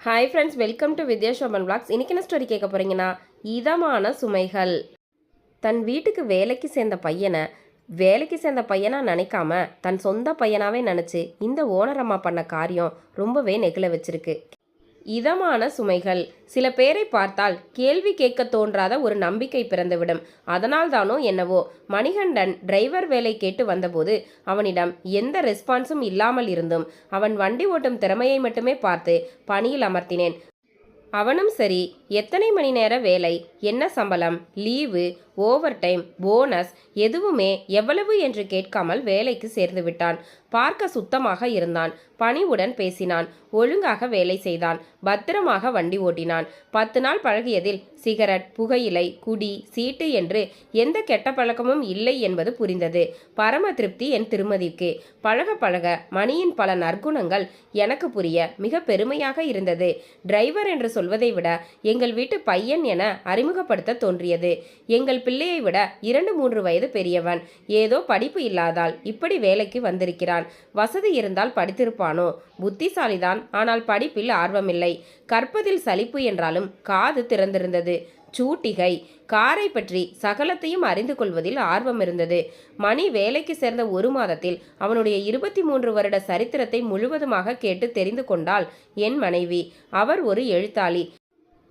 Hi friends welcome to Vidya Shoban blogs இன்றைக்கி என்ன story கேட்க போகிறீங்கன்னா இதமான சுமைகள். தன் வீட்டுக்கு வேலைக்கு சேர்ந்த பையனை வேலைக்கு சேர்ந்த பையனாக நினைக்காம தன் சொந்த பையனாகவே நினச்சி இந்த ஓனர் அம்மா பண்ண காரியம் ரொம்பவே நெகிழ வச்சிருக்கு. இதமான சுமைகள். சில பேரை பார்த்தால் கேள்வி கேட்க தோன்றாத ஒரு நம்பிக்கை பிறந்துவிடும். அதனால்தானோ என்னவோ மணிகண்டன் டிரைவர் வேலை கேட்டு வந்தபோது அவனிடம் எந்த ரெஸ்பான்ஸும் இல்லாமல் இருந்தும் அவன் வண்டி ஓட்டும் திறமையை மட்டுமே பார்த்து பணியில் அமர்த்தினேன். அவனும் சரி எத்தனை மணி நேர வேலை என்ன சம்பளம் லீவு ஓவர் டைம் போனஸ் எதுவுமே எவ்வளவு என்று கேட்காமல் வேலைக்கு சேர்ந்து விட்டான். பார்க்க சுத்தமாக இருந்தான். பணிவுடன் பேசினான். ஒழுங்காக வேலை செய்தான். பத்திரமாக வண்டி ஓட்டினான். பத்து நாள் பழகியதில் சிகரெட் புகையிலை குடி சீட்டு என்று எந்த கெட்ட பழக்கமும் இல்லை என்பது புரிந்தது. பரம திருப்தி என் திருமதிக்கு. பழக பழக மணியின் பல நற்குணங்கள் எனக்கு புரிய மிக பெருமையாக இருந்தது. டிரைவர் என்று சொல்வதை விட எங்கள் வீட்டு பையன் என அறிமுகப்படுத்த தோன்றியது. எங்கள் பிள்ளையை விட இரண்டு மூன்று வயது பெரியவன். ஏதோ படிப்பு இல்லாதால் இப்படி வேலைக்கு வந்திருக்கிறான் வசதி இருந்தால் படித்திருப்பானோ? புத்திசாலிதான் ஆனால் படிப்பில் ஆர்வமில்லை. கற்பதில் சலிப்பு என்றாலும் காது திறந்திருந்தது. சூட்டிகை. காரை பற்றி சகலத்தையும் அறிந்து கொள்வதில் ஆர்வம் இருந்தது. மணி வேலைக்கு சேர்ந்த ஒரு மாதத்தில் அவனுடைய இருபத்தி மூன்று வருட சரித்திரத்தை முழுவதுமாக கேட்டு தெரிந்து கொண்டாள் என் மனைவி. அவர் ஒரு எழுத்தாளி.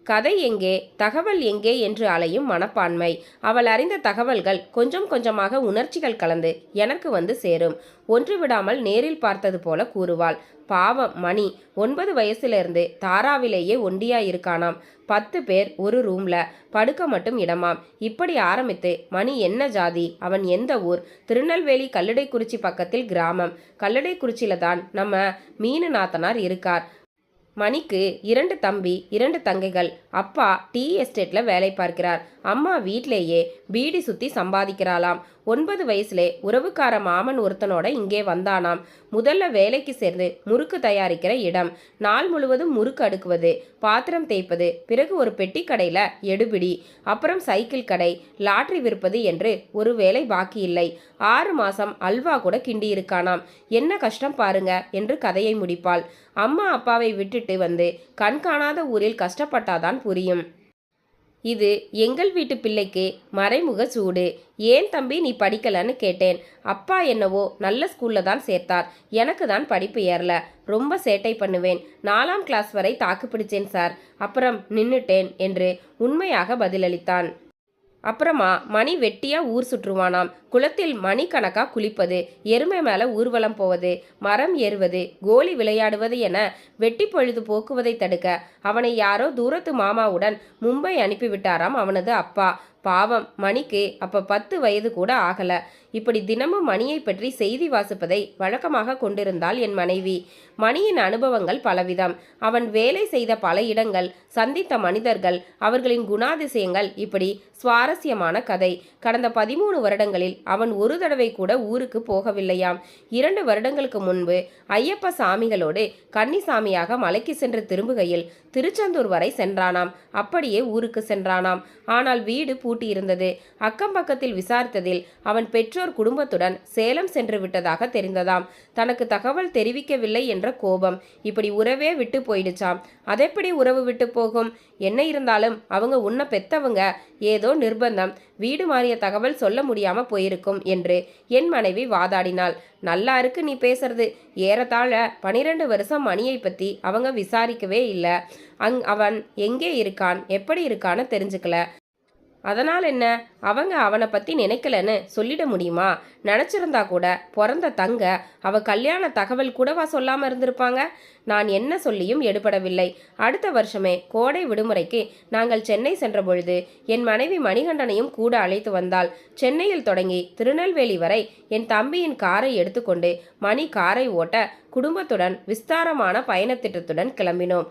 கதை எங்கே தகவல் எங்கே என்று அலையும் மனப்பான்மை. அவள் அறிந்த தகவல்கள் கொஞ்சம் கொஞ்சமாக உணர்ச்சிகள் கலந்து எனக்கு வந்து சேரும். ஒன்று விடாமல் நேரில் பார்த்தது போல கூறுவாள். பாவம் மணி. ஒன்பது வயசுலேருந்து தாராவிலேயே ஒண்டியா இருக்கானாம். பத்து பேர் ஒரு ரூம்ல. படுக்க மட்டும் இடமாம். இப்படி ஆரம்பித்து மணி என்ன ஜாதி? அவன் எந்த ஊர்? திருநெல்வேலி கல்லடைக்குறிச்சி பக்கத்தில் கிராமம். கல்லடைக்குறிச்சியில தான் நம்ம மீனு நாத்தனார் இருக்கார். மணிக்கு இரண்டு தம்பி இரண்டு தங்கைகள். அப்பா டீ எஸ்டேட்டில் வேலை பார்க்கிறார். அம்மா வீட்டிலேயே பீடி சுற்றி சம்பாதிக்கிறாளாம். ஒன்பது வயசுலே உறவுக்கார மாமன் ஒருத்தனோட இங்கே வந்தானாம். முதல்ல வேலைக்கு சேர்ந்து முறுக்கு தயாரிக்கிற இடம். நாள் முழுவதும் முறுக்கு அடுக்குவது பாத்திரம் தேய்ப்பது பிறகு ஒரு பெட்டி கடையில் எடுபிடி அப்புறம் சைக்கிள் கடை லாட்ரி விற்பது என்று ஒரு வேலை பாக்கி இல்லை. ஆறு மாசம் அல்வா கூட கிண்டி இருக்கானாம். என்ன கஷ்டம் பாருங்க என்று கதையை முடிப்பாள். அம்மா அப்பாவை விட்டுட்டு வந்து கண் காணாத ஊரில் கஷ்டப்பட்டாதான் புரியும். இது எங்கள் வீட்டு பிள்ளைக்கு மறைமுக சூடு. ஏன் தம்பி நீ படிக்கலன்னு கேட்டேன். அப்பா என்னவோ நல்ல ஸ்கூல்ல தான் சேர்த்தார். எனக்கு தான் படிப்பு ஏறல. ரொம்ப சேட்டை பண்ணுவேன். நாலாம் கிளாஸ் வரை தாக்கு பிடிச்சேன் சார் அப்புறம் நின்னுட்டேன் என்று உண்மையாக பதிலளித்தான். அப்புறமா மணி வெட்டியா ஊர் சுற்றுவானாம். குளத்தில் மணிக்கணக்கா குளிப்பது எருமை மேல ஊர்வலம் போவது மரம் ஏறுவது கோலி விளையாடுவது என வெட்டி பொழுது போக்குவதை தடுக்க அவனை யாரோ தூரத்து மாமாவுடன் மும்பை அனுப்பிவிட்டாராம் அவனது அப்பா. பாவம் மணிக்கு அப்ப பத்து வயது கூட ஆகல. இப்படி தினமும் மணியை பற்றி செய்தி வாசிப்பதை வழக்கமாக கொண்டிருந்தாள் என் மனைவி. மணியின் அனுபவங்கள் பலவிதம். அவன் வேலை செய்த பல இடங்கள் சந்தித்த மனிதர்கள் அவர்களின் குணாதிசயங்கள் இப்படி சுவாரஸ்யமான கதை. கடந்த பதிமூணு வருடங்களில் அவன் ஒரு தடவை கூட ஊருக்கு போகவில்லையாம். இரண்டு வருடங்களுக்கு முன்பு ஐயப்ப சாமிகளோடு கன்னிசாமியாக மலைக்கு சென்று திரும்புகையில் திருச்செந்தூர் வரை சென்றானாம். அப்படியே ஊருக்கு சென்றானாம். ஆனால் வீடு பூட்டியிருந்தது அக்கம் பக்கத்தில் விசாரித்ததில் அவன் பெற்றோர் குடும்பத்துடன் சேலம் சென்று விட்டதாக தெரிந்ததாம். தனக்கு தகவல் தெரிவிக்கவில்லை என்ற கோபம். இப்படி உறவே விட்டு போயிடுச்சாம். அதெப்படி உறவு விட்டு போகும்? என்ன இருந்தாலும் அவங்க உன்னை பெத்தவங்க. ஏதோ நிர்பந்தம். வீடு மாறிய தகவல் சொல்ல முடியாம போயிருக்கும் என்று என் மனைவி வாதாடினாள். நல்லா இருக்கு நீ பேசுறது. ஏறத்தாழ பனிரெண்டு வருஷம் மணியை பத்தி அவங்க விசாரிக்கவே இல்லை. அங் அவன் எங்கே இருக்கான்? எப்படி இருக்கான்னு தெரிஞ்சுக்கல. அதனால் என்ன? அவங்க அவனை பற்றி நினைக்கலன்னு சொல்லிட முடியுமா? நினச்சிருந்தா கூட பிறந்த தங்க அவ கல்யாண தகவல் கூடவா சொல்லாமல் இருந்திருப்பாங்க? நான் என்ன சொல்லியும் எடுபடவில்லை. அடுத்த வருஷமே கோடை விடுமுறைக்கு நாங்கள் சென்னை சென்ற பொழுது என் மனைவி மணிகண்டனையும் கூட அழைத்து வந்தாள். சென்னையில் தொடங்கி திருநெல்வேலி வரை என் தம்பியின் காரை எடுத்துக்கொண்டு மணி காரை ஓட்ட குடும்பத்துடன் விஸ்தாரமான பயணத்திட்டத்துடன் கிளம்பினோம்.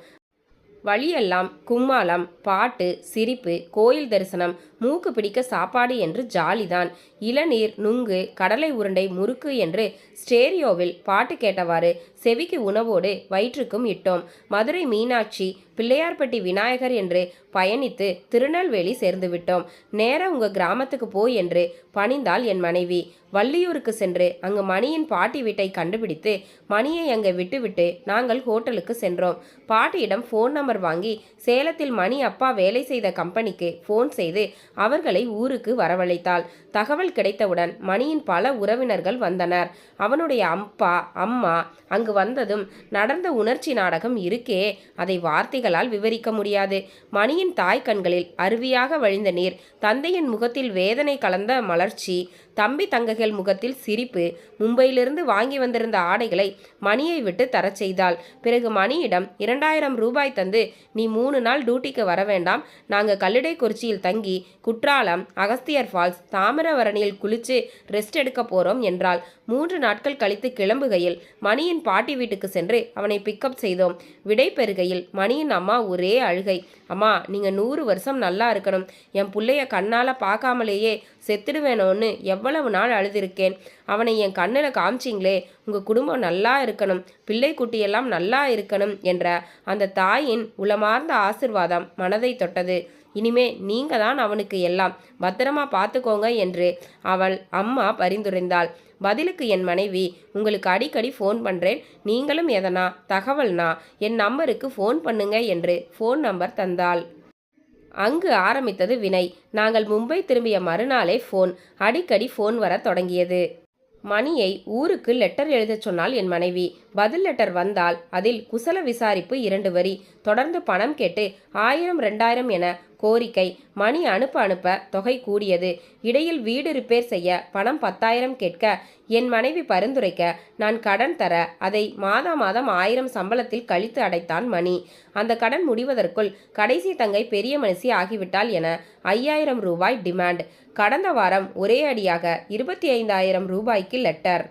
வழியெல்லாம் கும்மாளம் பாட்டு சிரிப்பு கோயில் தரிசனம் மூக்கு பிடிக்க சாப்பாடு என்று ஜாலிதான். இளநீர் நுங்கு கடலை உருண்டை முறுக்கு என்று ஸ்டேரியோவில் பாட்டு கேட்டவாறு செவிக்கு உணவோடு வயிற்றுக்கும் இட்டோம். மதுரை மீனாட்சி பிள்ளையார்பட்டி விநாயகர் என்று பயணித்து திருநெல்வேலி சேர்ந்துவிட்டோம் நேர உங்க கிராமத்துக்கு போய் என்று பணிந்தாள் என் மனைவி. வள்ளியூருக்கு சென்று அங்கு மணியின் பாட்டி வீட்டை கண்டுபிடித்து மணியை அங்கே விட்டுவிட்டு நாங்கள் ஹோட்டலுக்கு சென்றோம். பாட்டியிடம் ஃபோன் நம்பர் வாங்கி சேலத்தில் மணி அப்பா வேலை செய்த கம்பெனிக்கு ஃபோன் செய்து அவர்களை ஊருக்கு வரவழைத்தாள். தகவல் கிடைத்தவுடன் மணியின் பல உறவினர்கள் வந்தனர். அவனுடைய அப்பா அம்மா அங்கு வந்ததும் நடந்த உணர்ச்சி நாடகம் இருக்கே அதை வார்த்தைகள் வார்த்தைகளால் விவரிக்க முடியாது. மணியின் தாய் கண்களில் அருவியாக வழிந்த நீர் தந்தையின் முகத்தில் வேதனை கலந்த மலர்ச்சி தம்பி தங்கைகள் முகத்தில் சிரிப்பு. மும்பையிலிருந்து வாங்கி வந்திருந்த ஆடைகளை மணியை விட்டு தரச் செய்தாள். பிறகு மணியிடம் இரண்டாயிரம் ரூபாய் தந்து நீ மூணு நாள் டியூட்டிக்கு வர வேண்டாம். நாங்கள் கல்லிடைக்குறிச்சியில் தங்கி குற்றாலம் அகஸ்தியர் ஃபால்ஸ் தாமிரவரணியில் குளிச்சு ரெஸ்ட் எடுக்க போறோம் என்றாள். மூன்று நாட்கள் கழித்து கிளம்புகையில் மணியின் பாட்டி வீட்டுக்கு சென்று அவனை பிக்கப் செய்தோம். விடை பெறுகையில் மணியின் அம்மா ஒரே அழுகை. அம்மா நீங்க நூறு வருஷம் நல்லா இருக்கணும். என் பிள்ளைய கண்ணால பார்க்காமலேயே செத்துடுவேனோன்னு அவ்வளவு நாள் அழுதிருக்கேன். அவனை என் கண்ணில் காமிச்சிங்களே உங்கள் குடும்பம் நல்லா இருக்கணும் பிள்ளை குட்டியெல்லாம் நல்லா இருக்கணும் என்ற அந்த தாயின் உளமார்ந்த ஆசிர்வாதம் மனதை தொட்டது. இனிமே நீங்க தான் அவனுக்கு எல்லாம் பத்திரமா பார்த்துக்கோங்க என்று அவள் அம்மா பரிந்துரைந்தாள். பதிலுக்கு என் மனைவி உங்களுக்கு அடிக்கடி ஃபோன் பண்ணுறேன் நீங்களும் எதனா தகவல்னா என் நம்பருக்கு ஃபோன் பண்ணுங்க என்று ஃபோன் நம்பர் தந்தாள். அங்கு ஆரம்பித்தது வினை நாங்கள் மும்பை திரும்பிய மறுநாளே ஃபோன் அடிக்கடி ஃபோன் வர தொடங்கியது. மணியை ஊருக்கு லெட்டர் எழுதச் சொன்னால் என் மனைவி. பதில் லெட்டர் வந்தால் அதில் குசல விசாரிப்பு இரண்டு வரி. தொடர்ந்து பணம் கேட்டு ஆயிரம் ரெண்டாயிரம் என கோரிக்கை மணி அனுப்ப அனுப்ப தொகை கூடியது. இடையில் வீடு ரிப்பேர் செய்ய பணம் பத்தாயிரம் கேட்க என் மனைவி பரிந்துரைக்க நான் கடன் தர அதை மாதா மாதம் ஆயிரம் சம்பளத்தில் கழித்து அடைத்தான் மணி. அந்த கடன் முடிவதற்குள் கடைசி தங்கை பெரிய மனுஷி ஆகிவிட்டாள் என ஐயாயிரம் ரூபாய் டிமாண்ட் கடந்த வாரம் ஒரே அடியாக இருபத்தி ஐந்தாயிரம் ரூபாய்க்கு லெட்டர்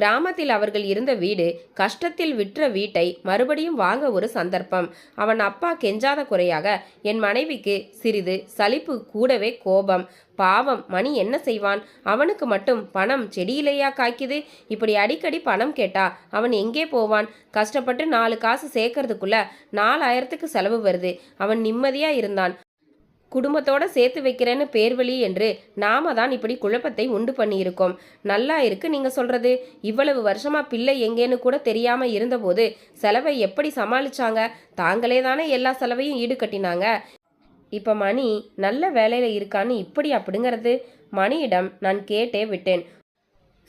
கிராமத்தில் அவர்கள் இருந்த வீடு கஷ்டத்தில் விற்ற வீட்டை மறுபடியும் வாங்க ஒரு சந்தர்ப்பம். அவன் அப்பா கெஞ்சாத குறையாக என் மனைவிக்கு சிறிது சலிப்பு கூடவே கோபம். பாவம் மணி என்ன செய்வான்? அவனுக்கு மட்டும் பணம் செடியிலேயா காய்க்குது? இப்படி அடிக்கடி பணம் கேட்டா அவன் எங்கே போவான்? கஷ்டப்பட்டு நாலு காசு சேர்க்கறதுக்குள்ள நாலாயிரத்துக்கு செலவு வருது. அவன் நிம்மதியா இருந்தான். குடும்பத்தோட சேர்த்து வைக்கிறேன்னு பேர்வழி என்று நாம தான் இப்படி குழப்பத்தை உண்டு பண்ணியிருக்கோம். நல்லா இருக்கு நீங்க சொல்றது. இவ்வளவு வருஷமா பிள்ளை எங்கேன்னு கூட தெரியாம இருந்தபோது செலவை எப்படி சமாளிச்சாங்க? தாங்களே தானே எல்லா செலவையும் ஈடுகட்டினாங்க. இப்போ மணி நல்ல வேலையில் இருக்கான்னு இப்படி அப்படிங்கிறது? மணியிடம் நான் கேட்டே விட்டேன்.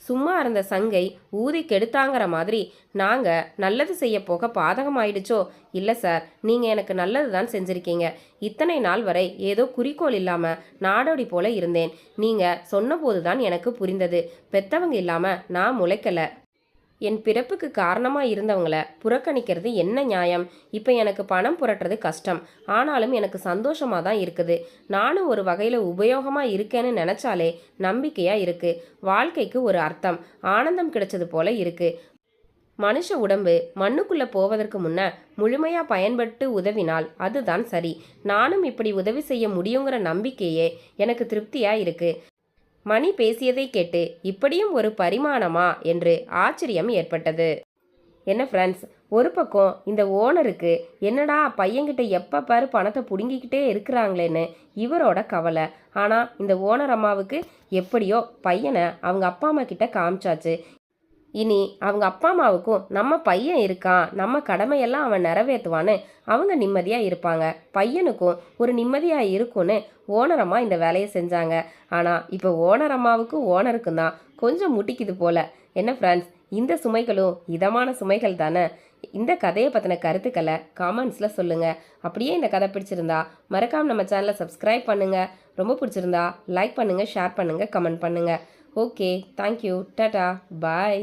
சும்மா இருந்த சங்கை ஊதி கெடுத்தாங்கிற மாதிரி நாங்கள் நல்லது செய்ய போக பாதகமாயிடுச்சோ? இல்லை சார் நீங்கள் எனக்கு நல்லது தான் செஞ்சுருக்கீங்க. இத்தனை நாள் வரை ஏதோ குறிக்கோள் இல்லாமல் நாடோடி போல இருந்தேன். நீங்கள் சொன்னபோது தான் எனக்கு புரிந்தது. பெத்தவங்க இல்லாமல் நான் முளைக்கலை. என் பிறப்புக்கு காரணமாக இருந்தவங்கள புறக்கணிக்கிறது என்ன நியாயம்? இப்போ எனக்கு பணம் புரட்டுறது கஷ்டம். ஆனாலும் எனக்கு சந்தோஷமாக தான் இருக்குது. நானும் ஒரு வகையில் உபயோகமாக இருக்கேன்னு நினச்சாலே நம்பிக்கையாக இருக்குது வாழ்க்கைக்கு ஒரு அர்த்தம். ஆனந்தம் கிடைச்சது போல இருக்குது மனுஷ உடம்பு மண்ணுக்குள்ளே போவதற்கு முன்ன முழுமையாக பயன்பட்டு உதவினால் அதுதான் சரி. நானும் இப்படி உதவி செய்ய முடியுங்கிற நம்பிக்கையே எனக்கு திருப்தியாக இருக்குது மணி பேசியதை கேட்டு இப்படியும் ஒரு பரிமாணமா என்று ஆச்சரியம் ஏற்பட்டது. என்ன ஃப்ரெண்ட்ஸ் ஒரு பக்கம் இந்த ஓனருக்கு என்னடா பையன்கிட்ட எப்போ பாரு பணத்தை பிடுங்கிக்கிட்டே இருக்கிறாங்களேன்னு இவரோட கவலை. ஆனால் இந்த ஓனர் அம்மாவுக்கு எப்படியோ பையனை அவங்க அப்பா அம்மா கிட்ட காமிச்சாச்சு. இனி அவங்க அப்பா அம்மாவுக்கும் நம்ம பையன் இருக்கான் நம்ம கடமையெல்லாம் அவன் நிறைவேற்றுவான்னு அவங்க நிம்மதியாக இருப்பாங்க. பையனுக்கும் ஒரு நிம்மதியாக இருக்கும்னு ஓனரம்மா இந்த வேலையை செஞ்சாங்க. ஆனால் இப்போ ஓனர் அம்மாவுக்கும் ஓனருக்கும் தான் கொஞ்சம் முட்டிக்குது போல. என்ன ஃப்ரெண்ட்ஸ் இந்த சுமைகளும் இதமான சுமைகள் தானே? இந்த கதையை பற்றின கருத்துக்களை காமெண்ட்ஸில் சொல்லுங்கள் அப்படியே இந்த கதை பிடிச்சிருந்தா மறக்காமல் நம்ம சேனலை சப்ஸ்கிரைப் பண்ணுங்கள் ரொம்ப பிடிச்சிருந்தா லைக் பண்ணுங்கள் ஷேர் பண்ணுங்கள் கமெண்ட் பண்ணுங்கள் ஓகே தேங்க்யூ டாடா பாய்